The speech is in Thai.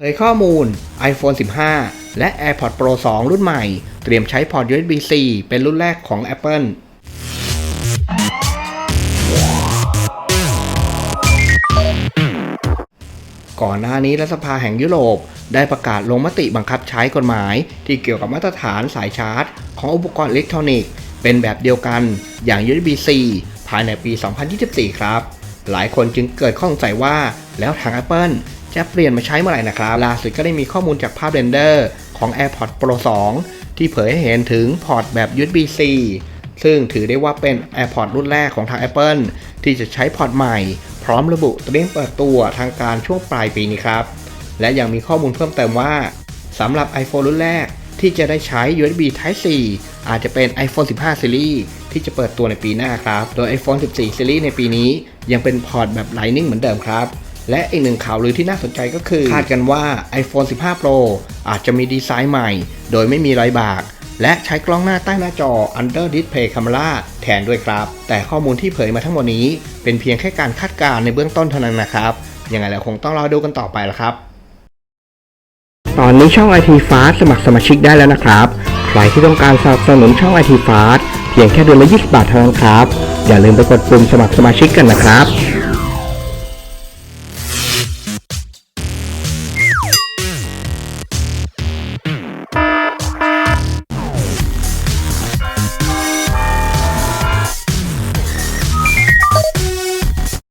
เผยข้อมูล iPhone 15 และ AirPods Pro 2 รุ่นใหม่ เตรียมใช้พอร์ต USB-C เป็นรุ่นแรกของ Apple ก่อนหน้านี้รัฐสภาแห่งยุโรป ได้ประกาศลงมติบังคับใช้กฎหมาย ที่เกี่ยวกับมาตรฐานสายชาร์จ ของอุปกรณ์อิเล็กทรอนิกส์ เป็นแบบเดียวกันอย่าง USB-C ภายในปี 2024 ครับ หลายคนจึงเกิดข้อสงสัยว่าแล้วทาง Apple จะเปลี่ยนมาใช้เมื่อไหร่นะครับล่าสุดก็ได้มีข้อมูลจากภาพเรนเดอร์ของ AirPods Pro 2 ที่เผยให้เห็นถึงพอร์ตแบบ USB-C ซึ่งถือได้ว่าเป็น AirPods รุ่นแรกของทาง Apple ที่จะใช้พอร์ตใหม่ พร้อมระบุเตรียมเปิดตัวทางการช่วงปลายปีนี้ครับ และยังมีข้อมูลเพิ่มเติมว่าสำหรับ iPhone รุ่นแรกที่จะได้ใช้ USB Type C อาจจะเป็น iPhone 15 Series ที่จะเปิดตัวในปีหน้าครับ โดย iPhone 14 Series ในปีนี้ยังเป็นพอร์ตแบบ Lightning เหมือนเดิมครับ และอีกหนึ่งข่าวลือที่น่าสนใจก็คือ คาดกันว่า iPhone 15 Pro อาจจะมีดีไซน์ใหม่ โดยไม่มีรอยบาก และใช้กล้องหน้าใต้หน้าจอ Under Display Camera แทนด้วยครับ แต่ข้อมูลที่เผยมาทั้งหมดนี้ เป็นเพียงแค่การคาดการณ์ในเบื้องต้นเท่านั้นนะครับ ยังไงเราคงต้องรอดูกันต่อไปละครับ ตอนนี้ช่อง IT Fast สมัครสมาชิกได้แล้วนะครับ ใครที่ต้องการสนับสนุนช่อง IT Fast เพียงแค่เดือนละ20บาทเท่านั้นครับ อย่าลืมไปกดปุ่มสมัครสมาชิกกันนะครับ